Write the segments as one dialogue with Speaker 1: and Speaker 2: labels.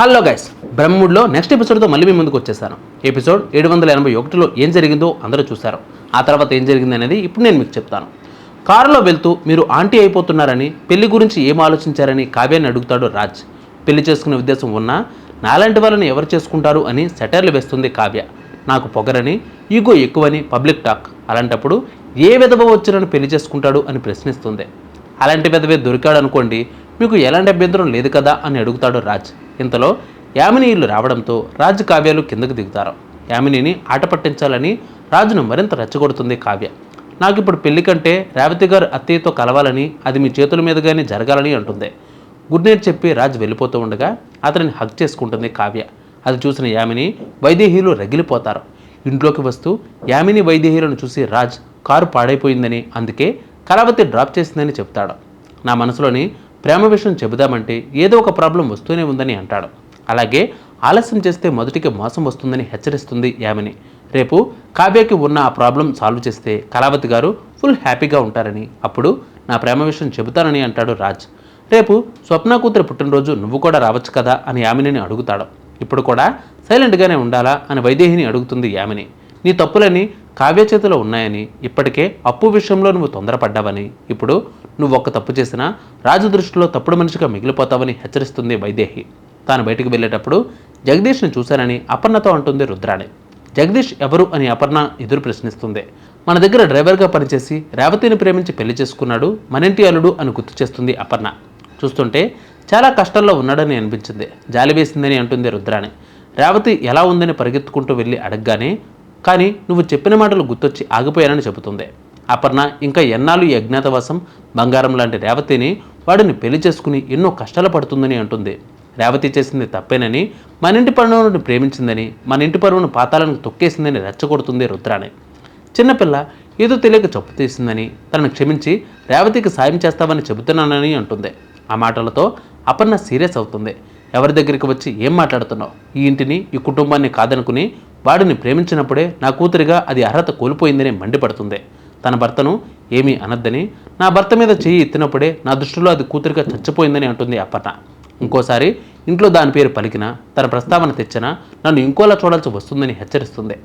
Speaker 1: Hello guys బ్రహ్ముడిలో next ఎపిసోడ్తో మళ్ళీ మీ ముందుకు వచ్చేసాను. ఎపిసోడ్ ఏడు వందల ఎనభై ఒకటిలో ఏం జరిగిందో అందరూ చూశారు. ఆ తర్వాత ఏం జరిగింది అనేది ఇప్పుడు నేను మీకు చెప్తాను. కారులో వెళ్తూ మీరు ఆంటీ అయిపోతున్నారని పెళ్ళి గురించి ఏం ఆలోచించారని కావ్యాన్ని అడుగుతాడు రాజ్. పెళ్ళి చేసుకునే ఉద్దేశం ఉన్నా నాలాంటి వాళ్ళని ఎవరు చేసుకుంటారు అని సెటర్లు వేస్తుంది కావ్య. నాకు పొగరని ఈగో ఎక్కువని పబ్లిక్ టాక్. అలాంటప్పుడు ఏ విధవ వచ్చినని పెళ్ళి చేసుకుంటాడు అని ప్రశ్నిస్తుంది. అలాంటి విధవే దొరికాడు అనుకోండి మీకు ఎలాంటి అభ్యంతరం లేదు కదా అని అడుగుతాడు రాజ్. ఇంతలో యామినీయులు రావడంతో రాజు కావ్యాలు కిందకు దిగుతారు. యామినీని ఆట పట్టించాలని రాజును మరింత రెచ్చగొడుతుంది కావ్య. నాకు ఇప్పుడు పెళ్ళి కంటే రేవతి గారు అత్తయ్యతో కలవాలని అది మీ చేతుల మీదుగానే జరగాలని అంటుంది. గుడ్ నైట్ చెప్పి రాజు వెళ్ళిపోతూ ఉండగా అతనిని హక్ చేసుకుంటుంది కావ్య. అది చూసిన యామిని వైదేహీలు రగిలిపోతారు. ఇంట్లోకి వస్తూ యామిని వైదేహీలను చూసి రాజ్ కారు పాడైపోయిందని అందుకే కళావతి డ్రాప్ చేసిందని చెప్తాడు. నా మనసులోని ప్రేమ విషయం చెబుదామంటే ఏదో ఒక ప్రాబ్లం వస్తూనే ఉందని అంటాడు. అలాగే ఆలస్యం చేస్తే మొదటికి మోసం వస్తుందని హెచ్చరిస్తుంది యామిని. రేపు కావ్యకి ఉన్న ఆ ప్రాబ్లం సాల్వ్ చేస్తే కళావతి గారు ఫుల్ హ్యాపీగా ఉంటారని అప్పుడు నా ప్రేమ విషయం చెబుతానని అంటాడు రాజ్. రేపు స్వప్న కూతురు పుట్టినరోజు నువ్వు కూడా రావచ్చు కదా అని యామినిని అడుగుతాడు. ఇప్పుడు కూడా సైలెంట్గానే ఉండాలా అని వైదేహిని అడుగుతుంది యామిని. నీ తప్పులని కావ్య చేతిలో ఉన్నాయని ఇప్పటికే అప్పు విషయంలో నువ్వు తొందరపడ్డావని ఇప్పుడు నువ్వు ఒక్క తప్పు చేసినా రాజు దృష్టిలో తప్పుడు మనిషిగా మిగిలిపోతావని హెచ్చరిస్తుంది వైదేహి. తాను బయటికి వెళ్ళేటప్పుడు జగదీష్ని చూశానని అపర్ణతో అంటుంది రుద్రాణి. జగదీష్ ఎవరు అని అపర్ణ ఎదురు ప్రశ్నిస్తుంది. మన దగ్గర డ్రైవర్గా పనిచేసి రేవతిని ప్రేమించి పెళ్ళి చేసుకున్నాడు మనింటి అల్లుడు అని గుర్తు చేస్తుంది అపర్ణ. చూస్తుంటే చాలా కష్టాల్లో ఉన్నాడని అనిపించింది. జాలి వేసిందని అంటుంది రుద్రాణి. రేవతి ఎలా ఉందని పరిగెత్తుకుంటూ వెళ్ళి అడగగానే కానీ నువ్వు చెప్పిన మాటలు గుర్తొచ్చి ఆగిపోయానని చెబుతుంది. అపర్ణ ఇంకా ఎన్నాళ్ళు ఈ అజ్ఞాతవాసం? బంగారం లాంటి రేవతిని వాడిని పెళ్ళి చేసుకుని ఎన్నో కష్టాలు పడుతుందని అంటుంది. రేవతి చేసింది తప్పేనని మన ఇంటి పరువును ప్రేమించిందని మన ఇంటి పరువును పాతాలను తొక్కేసిందని రెచ్చగొడుతుంది రుద్రాణి. చిన్నపిల్ల ఏదో తెలియక చెప్పు తీసిందని తనను క్షమించి రేవతికి సాయం చేస్తావని చెబుతున్నానని అంటుంది. ఆ మాటలతో అపర్ణ సీరియస్ అవుతుంది. ఎవరి దగ్గరికి వచ్చి ఏం మాట్లాడుతున్నావు? ఈ ఇంటిని ఈ కుటుంబాన్ని కాదనుకుని వాడిని ప్రేమించినప్పుడే నా కూతురిగా అది అర్హత కోల్పోయిందని మండిపడుతుంది. తన భర్తను ఏమీ అనద్దని నా భర్త మీద చేయి ఎత్తినప్పుడే నా దృష్టిలో అది కూతురిగా చచ్చిపోయిందని అంటుంది అప్పట ఇంకోసారి ఇంట్లో దాని పేరు పలికినా తన ప్రస్తావన తెచ్చినా నన్ను ఇంకోలా చూడాల్సి వస్తుందని హెచ్చరిస్తుంది.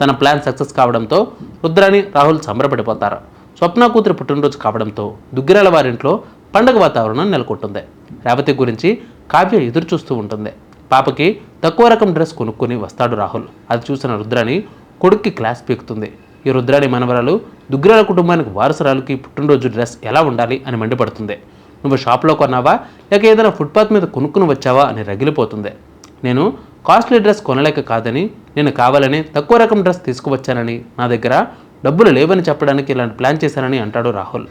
Speaker 1: తన ప్లాన్ సక్సెస్ కావడంతో రుద్రాని రాహుల్ సంబరపడిపోతారు. స్వప్న కూతురు పుట్టినరోజు కావడంతో దుగ్గిరాల వారింట్లో పండగ వాతావరణం నెలకొంటుంది. రేవతి గురించి కావ్య ఎదురు చూస్తూ ఉంటుంది. పాపకి తక్కువ రకం డ్రెస్ కొనుక్కొని వస్తాడు రాహుల్. అది చూసిన రుద్రాని కొడుక్కి క్లాస్ పీకుతుంది. ఈ రుద్రాణి మనవరాలు దుగ్గిరాల కుటుంబానికి వారసురాలకి పుట్టినరోజు డ్రెస్ ఎలా ఉండాలి అని మండిపడుతుంది. నువ్వు షాప్లో కొన్నావా? లేక ఏదైనా ఫుట్పాత్ మీద కొనుక్కుని వచ్చావా? అని రగిలిపోతుంది. నేను కాస్ట్లీ డ్రెస్ కొనలేక కాదని నేను కావాలని తక్కువ రకం డ్రెస్ తీసుకువచ్చానని నా దగ్గర డబ్బులు లేవని చెప్పడానికి ఇలాంటి ప్లాన్ చేశానని అంటాడు రాహుల్.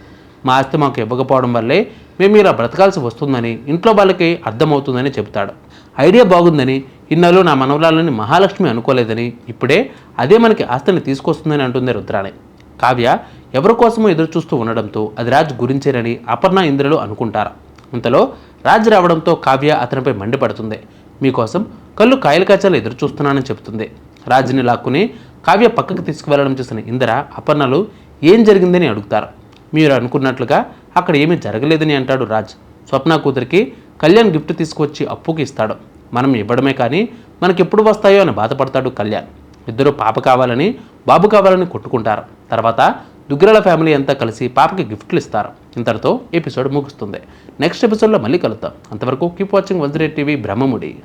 Speaker 1: మా ఆస్తి మాకు ఇవ్వకపోవడం వల్లే మేము ఇలా బ్రతకాల్సి వస్తుందని ఇంట్లో వాళ్ళకి అర్థమవుతుందని చెబుతాడు. ఐడియా బాగుందని ఇన్నాళ్ళు నా మనవరాలని మహాలక్ష్మి అనుకోలేదని ఇప్పుడే అదే మనకి ఆస్తిని తీసుకొస్తుందని అంటుంది రుద్రాణి. కావ్య ఎవరి కోసమో ఎదురు చూస్తూ ఉండడంతో అది రాజ్ గురించేనని అపర్ణ ఇంద్రులు అనుకుంటారు. ఇంతలో రాజ్ రావడంతో కావ్య అతనిపై మండిపడుతుంది. మీకోసం కళ్ళు కాయలు కాచాలు ఎదురు చూస్తున్నానని చెబుతుంది. రాజుని లాక్కుని కావ్య పక్కకు తీసుకువెళ్ళడం చూసిన ఇంద్ర అపర్ణలు ఏం జరిగిందని అడుగుతారు. మీరు అనుకున్నట్లుగా అక్కడ ఏమీ జరగలేదని అంటాడు రాజ్. స్వప్న కూతురికి కళ్యాణ్ గిఫ్ట్ తీసుకొచ్చి అప్పుకి ఇస్తాడు. మనం ఇవ్వడమే కానీ మనకి ఎప్పుడు వస్తాయో అని బాధపడతాడు కళ్యాణ్. ఇద్దరు పాప కావాలని బాబు కావాలని కొట్టుకుంటారు. తర్వాత దుగ్గిరాల ఫ్యామిలీ అంతా కలిసి పాపకి గిఫ్ట్లు ఇస్తారు. ఇంతటితో ఎపిసోడ్ ముగుస్తుంది. నెక్స్ట్ ఎపిసోడ్లో మళ్ళీ కలుద్దాం. అంతవరకు కీప్ వాచింగ్ వజ్రే టీవీ బ్రహ్మముడి.